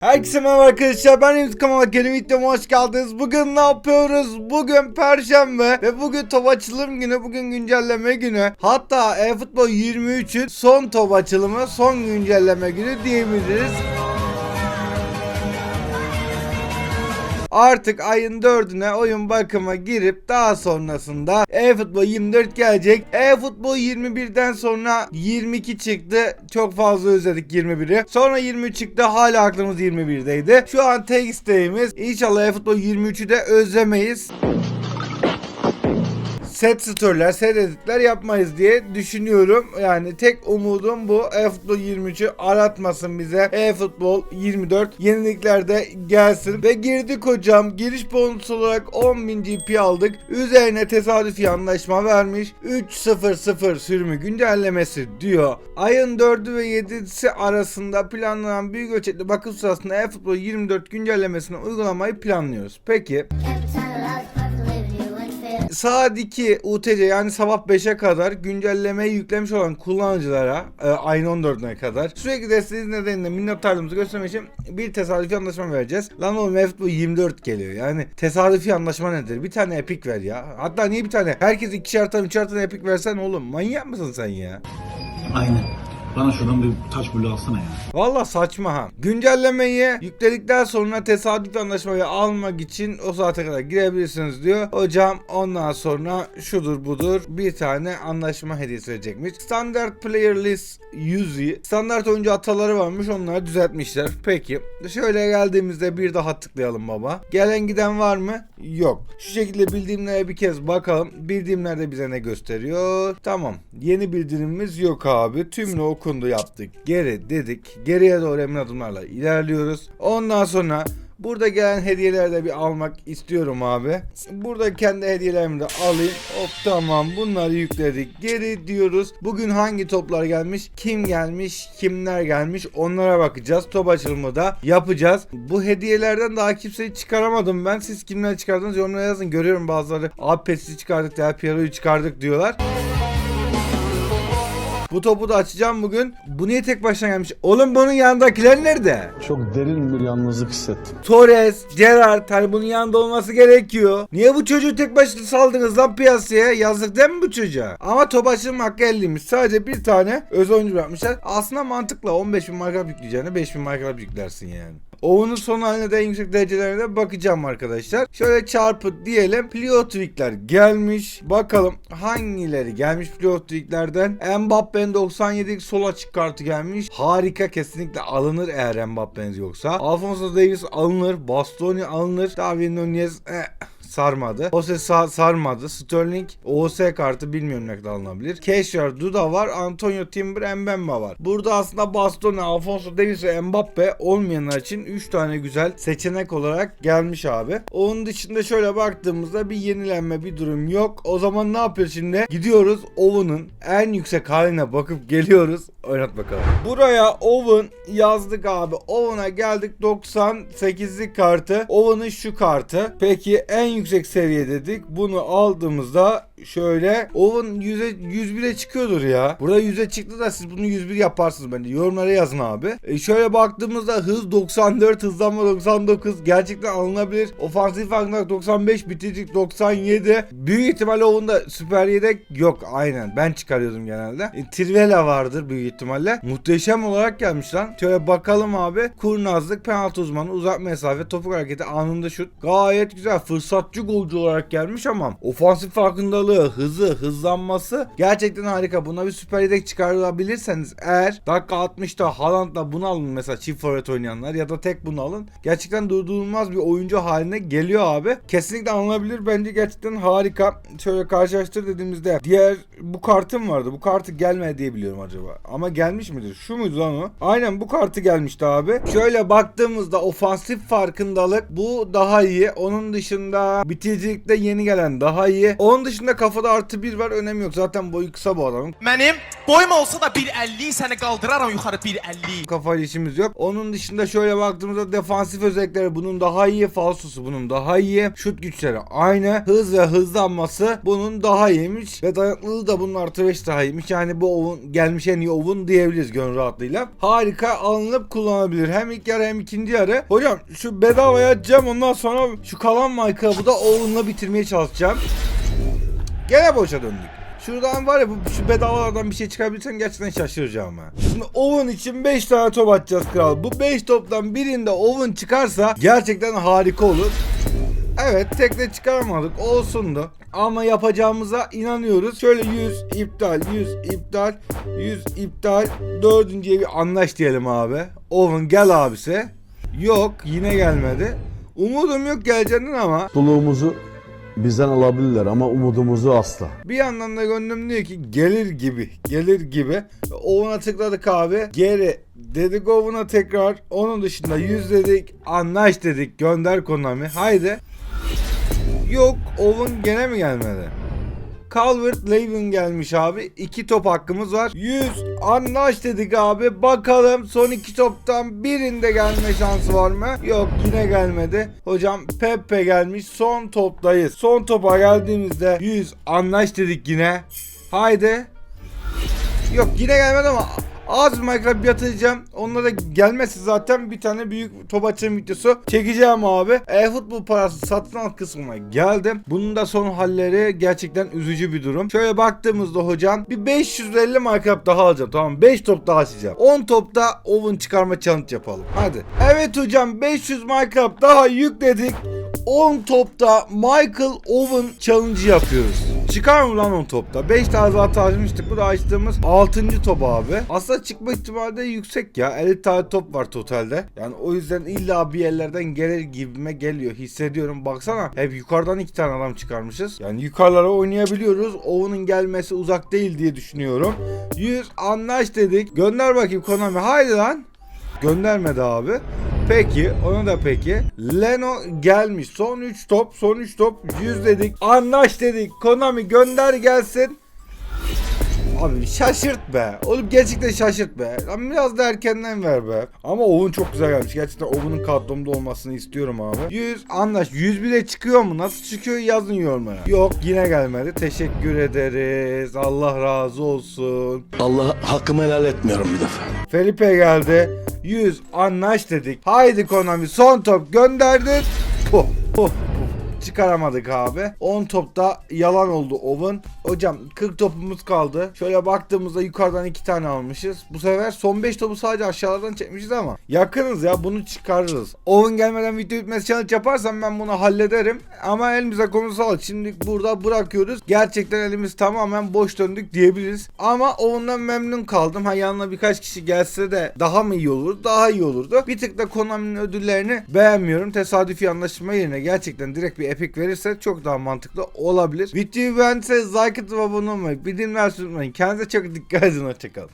Herkese merhaba arkadaşlar ben Emre Kamal yeni videoma hoş geldiniz. Bugün ne yapıyoruz? Bugün Perşembe ve bugün top açılım günü, bugün güncelleme günü. Hatta eFootball 23'ün son top açılımı, son güncelleme günü diyebiliriz. Artık ayın 4'üne oyun bakıma girip daha sonrasında eFootball 24 gelecek. eFootball 21'den sonra 22 çıktı. Çok fazla özledik 21'i. Sonra 23 çıktı. Hala aklımız 21'deydi. Şu an tek isteğimiz inşallah eFootball 23'ü de özlemeyiz set story'ler, set editler yapmayız diye düşünüyorum. Yani tek umudum bu. eFootball 23'ü aratmasın bize. eFootball 24 yeniliklerde gelsin. Ve girdik hocam. Giriş bonusu olarak 10.000 GP aldık. Üzerine tesadüfi anlaşma vermiş. 3.00 sürümü güncellemesi diyor. Ayın 4'ü ve 7'si arasında planlanan büyük ölçekli bakım sırasında eFootball 24 güncellemesini uygulamayı planlıyoruz. Peki Saat 2 UTC yani sabah 5'e kadar güncellemeyi yüklemiş olan kullanıcılara e, ayın 14'üne kadar sürekli desteğiniz nedeniyle minnettarlığımızı göstermek için bir tesadüfi anlaşma vereceğiz. Lan oğlum bu 24 geliyor yani tesadüfi anlaşma nedir? Bir tane epik ver ya. Hatta niye bir tane? Herkes ikişer tane üçer tane epik versen oğlum manyak mısın sen ya? Aynen. Bana şuradan bir taş bulu alsana ya. Valla saçma ha. Güncellemeyi yükledikten sonra tesadüf anlaşmayı almak için o saate kadar girebilirsiniz diyor. Hocam ondan sonra şudur budur bir tane anlaşma hediyesi verecekmiş. Standard Player List 100 standart oyuncu hataları varmış onları düzeltmişler. Peki şöyle geldiğimizde bir daha tıklayalım baba. Gelen giden var mı? Yok. Şu şekilde bildirimlere bir kez bakalım. Bildirimlerde bize ne gösteriyor? Tamam. Yeni bildirimimiz yok abi. Tümünü okundu yaptık. Geri dedik. Geriye doğru emin adımlarla ilerliyoruz. Ondan sonra Burada gelen hediyeleri de bir almak istiyorum abi. Burada kendi hediyelerimi de alayım. Hop tamam bunları yükledik. Geri diyoruz. Bugün hangi toplar gelmiş? Kim gelmiş? Kimler gelmiş? Onlara bakacağız. Top açılımı da yapacağız. Bu hediyelerden daha kimseyi çıkaramadım ben. Siz kimler çıkardınız yorumlara yazın. Görüyorum bazıları. Abi Pes'i çıkardık ya Piero'yu çıkardık diyorlar. Bu topu da açacağım bugün. Bu niye tek başına gelmiş? Oğlum bunun yanındakiler nerede? Çok derin bir yalnızlık hissettim. Torres, Gerrard hani bunun yanında olması gerekiyor. Niye bu çocuğu tek başına saldınız lan piyasaya? Yazık değil mi bu çocuğa? Ama top açılma hakkı elliymiş. Sadece bir tane öz oyuncu bırakmışlar. Aslında mantıklı 15 bin marka yükleyeceğine 5 bin marka yüklersin yani. Oğunun son haline de en yüksek derecelerine de bakacağım arkadaşlar. Şöyle çarpı diyelim. Plio tweakler gelmiş. Bakalım hangileri gelmiş Plio tweaklerden. Mbappe'nin 97 sol açık kartı gelmiş. Harika kesinlikle alınır eğer Mbappe'niz yoksa. Alfonso Davis alınır. Bastoni alınır. David Nunez eh sarmadı. Ose sa- sarmadı. Sterling OS kartı bilmiyorum ne kadar alınabilir. Keşar, Duda var. Antonio Timber, Mbemba var. Burada aslında Bastoni, Alfonso Davies ve Mbappe olmayanlar için 3 tane güzel seçenek olarak gelmiş abi. Onun dışında şöyle baktığımızda bir yenilenme bir durum yok. O zaman ne yapıyoruz şimdi? Gidiyoruz Owen'ın en yüksek haline bakıp geliyoruz. Oynat bakalım. Buraya Owen yazdık abi. Owen'a geldik 98'lik kartı. Owen'ın şu kartı. Peki en yüksek seviye dedik. Bunu aldığımızda şöyle Owen 100'e 101'e çıkıyordur ya. Burada 100'e çıktı da siz bunu 101 yaparsınız bence. Yorumlara yazın abi. E şöyle baktığımızda hız 94, hızlanma 99 gerçekten alınabilir. Ofansif farkındalık 95, bitiricilik 97. Büyük ihtimalle Owen'da süper yedek yok. Aynen ben çıkarıyordum genelde. E, Trivela vardır büyük ihtimalle. Muhteşem olarak gelmiş lan. Şöyle bakalım abi. Kurnazlık, penaltı uzmanı, uzak mesafe, topuk hareketi, anında şut. Gayet güzel. Fırsatçı golcü olarak gelmiş ama ofansif farkındalığı, hızı, hızlanması gerçekten harika. Buna bir süper yedek çıkarabilirseniz eğer dakika 60'ta Haaland'la bunu alın mesela çift forvet oynayanlar ya da tek bunu alın. Gerçekten durdurulmaz bir oyuncu haline geliyor abi. Kesinlikle alınabilir. Bence gerçekten harika. Şöyle karşılaştır dediğimizde diğer bu kartım vardı. Bu kartı gelmedi diye biliyorum acaba. Ama gelmiş midir? Şu muydu lan o? Aynen bu kartı gelmişti abi. Şöyle baktığımızda ofansif farkındalık bu daha iyi. Onun dışında bitiricilikte yeni gelen daha iyi. Onun dışında kafada artı bir var önemi yok. Zaten boyu kısa bu adamın. Mənim boyum olsa da 1.50 səni qaldıraram yuxarı 1.50. Kafayla işimiz yok. Onun dışında şöyle baktığımızda defansif özellikleri bunun daha iyi. Falsosu bunun daha iyi. Şut güçleri aynı. Hız ve hızlanması bunun daha iyiymiş. Ve dayanıklılığı da bunun artı 5 daha iyiymiş. Yani bu ovun gelmiş en iyi ovun diyebiliriz gönül rahatlığıyla. Harika alınıp kullanabilir. Hem ilk yarı hem ikinci yarı. Hocam şu bedavaya atacağım ondan sonra şu kalan Minecraft'ı da ovunla bitirmeye çalışacağım. Gene boşa döndük. Şuradan var ya bu şu bedavalardan bir şey çıkabilirsen gerçekten şaşıracağım ha. Şimdi Oven için 5 tane top atacağız kral. Bu 5 toptan birinde Oven çıkarsa gerçekten harika olur. Evet tek de çıkaramadık olsundu. Ama yapacağımıza inanıyoruz. Şöyle 100 iptal, 100 iptal, 100 iptal. Dördüncüye bir anlaş diyelim abi. Oven gel abisi. Yok yine gelmedi. Umudum yok geleceğinden ama Mutluluğumuzu bizden alabilirler ama umudumuzu asla. Bir yandan da gönlüm diyor ki gelir gibi, gelir gibi. Ovuna tıkladık abi. Geri dedik ovuna tekrar. Onun dışında 100 dedik, anlaş dedik, gönder Konami. Haydi. Yok, ovun gene mi gelmedi? Calvert Levin gelmiş abi. İki top hakkımız var. 100 anlaş dedik abi. Bakalım son iki toptan birinde gelme şansı var mı? Yok yine gelmedi. Hocam Pepe gelmiş. Son toptayız. Son topa geldiğimizde 100 anlaş dedik yine. Haydi. Yok yine gelmedi ama az Minecraft yatıracağım. Onlara da gelmesi zaten bir tane büyük top açım videosu çekeceğim abi. E-futbol parası satın al kısmına geldim. Bunun da son halleri gerçekten üzücü bir durum. Şöyle baktığımızda hocam bir 550 Minecraft daha alacağım tamam 5 top daha açacağım. 10 topta oven çıkarma challenge yapalım. Hadi. Evet hocam 500 Minecraft daha yükledik. 10 topta Michael Owen challenge yapıyoruz. Çıkar mı lan 10 topta? 5 tane zaten açmıştık. Bu da açtığımız 6. top abi. Aslında çıkma ihtimali de yüksek ya. 50 tane top var totalde. Yani o yüzden illa bir yerlerden gelir gibime geliyor. Hissediyorum. Baksana hep yukarıdan 2 tane adam çıkarmışız. Yani yukarılara oynayabiliyoruz. Owen'ın gelmesi uzak değil diye düşünüyorum. 100 anlaş dedik. Gönder bakayım Konami. Haydi lan. Göndermedi abi. Peki onu da peki. Leno gelmiş. Son 3 top. Son 3 top. 100 dedik. Anlaş dedik. Konami gönder gelsin. Abi şaşırt be. Oğlum gerçekten şaşırt be. Lan biraz da erkenden ver be. Ama Oven çok güzel gelmiş. Gerçekten Oven'ın kadromda olmasını istiyorum abi. 100 anlaş. 100 bile çıkıyor mu? Nasıl çıkıyor yazın yorumlara. Yok yine gelmedi. Teşekkür ederiz. Allah razı olsun. Allah hakkımı helal etmiyorum bir defa. Felipe geldi. 100 anlaş dedik. Haydi Konami son top gönderdin. Puh, puh, puh. Çıkaramadık abi. 10 topta yalan oldu Oven. Hocam 40 topumuz kaldı. Şöyle baktığımızda yukarıdan 2 tane almışız. Bu sefer son 5 topu sadece aşağıdan çekmişiz ama yakınız ya bunu çıkarırız. Oven gelmeden video bitmesi challenge yaparsam ben bunu hallederim. Ama elimize konu sağlık. Şimdi burada bırakıyoruz. Gerçekten elimiz tamamen boş döndük diyebiliriz. Ama Oven'dan memnun kaldım. Ha yanına birkaç kişi gelse de daha mı iyi olur? Daha iyi olurdu. Bir tık da Konami'nin ödüllerini beğenmiyorum. Tesadüfi anlaşma yerine gerçekten direkt bir epic verirse çok daha mantıklı olabilir. Videoyu beğendiyseniz like atıp abone olmayı, bildirimler sunmayı. Kendinize çok dikkat edin. Hoşçakalın.